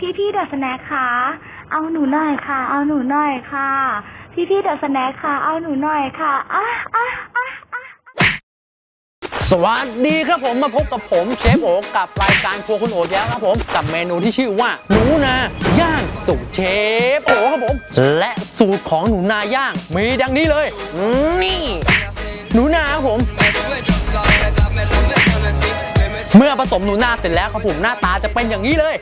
พี่พี่เดอะสแน็คค่ะ เอาหนูหน่อยค่ะ เอาหนูหน่อยค่ะ พี่พี่เดอะสแน็คค่ะ เอาหนูหน่อยค่ะอะอะอะอะสวัสดีครับผมมาพบกับผมเชฟโอกับรายการครัวคุณโอแล้วครับผมกับเมนูที่ชื่อว่าหนูนาย่างสูตรเชฟโอครับผม และสูตรของหนูนาย่าง มีดังนี้เลยนี่หนูนาครับผม เมื่อผสมหนูนาเสร็จแล้วครับผมหน้าตาจะเป็นอย่างนี้เลย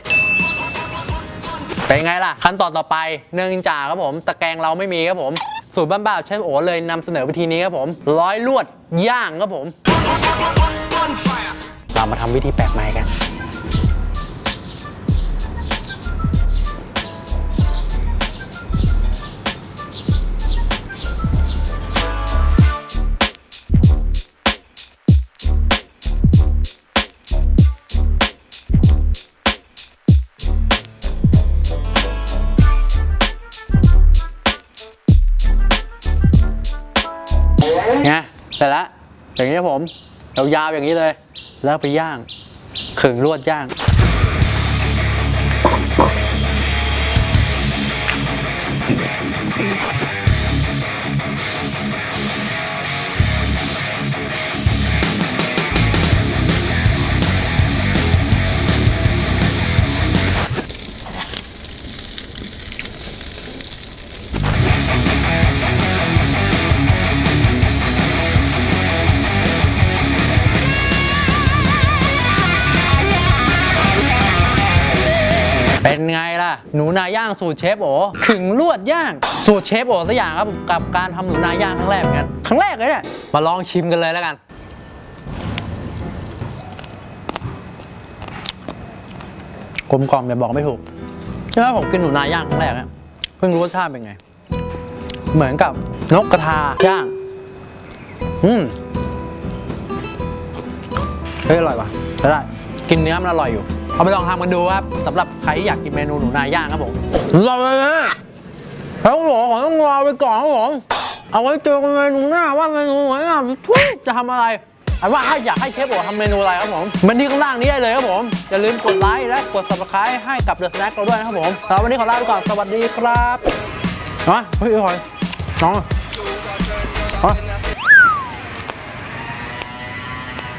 เป็นไงล่ะ ขั้นตอนต่อไปเนื่องจากครับผม ตะแกรงเราไม่มีครับผม สูตรบ้านๆเชฟโอเลยนำเสนอวิธีนี้ครับผม ร้อยลวดย่างครับผม เรามาทำวิธีแปลกใหม่กัน ไงแต่ละ อย่างนี้ครับผมยาวๆอย่างนี้เลย แล้วไปย่างขึงลวดย่าง เป็นไงล่ะ หนูนาย่างสูตรเชฟโอขึงลวดย่าง สูตรเชฟโอสักอย่างครับกับการทำหนูนาย่างครั้งแรกเหมือนกันครั้งแรกเลยเนี่ยมาลองชิมกันเลยแล้วกัน กลมกล่อมแบบบอกไม่ถูกใช่ไหมผมกินหนูนาย่างครั้งแรกเนี่ยเพิ่งรู้รสชาติเป็นไง เหมือนกับนกกระทาย่าง อืมเฮ้ยอร่อยว่ะได้กินเนื้อมันอร่อยอยู่ เอาไปลองทำกันดูครับสำหรับใครที่อยากกินเมนูหนูนาย่างครับผมรอเลยนะแล้วหมอขอต้องรอไปก่อนครับผมเอาไว้เจอกันเมนูหน้าว่าเมนูไหนอะทุยจะทำอะไรอันว่าถ้าอยากให้เชฟบอกทำเมนูอะไรครับผมมันที่ข้างล่างนี้ได้เลยครับผม อย่าลืมกดไลค์และกด subscribe ให้กับ The Snack เราด้วยนะครับผมสำหรับวันนี้ขอลาไปก่อน สวัสดีครับมาเฮ้ยอร่อยน้องมา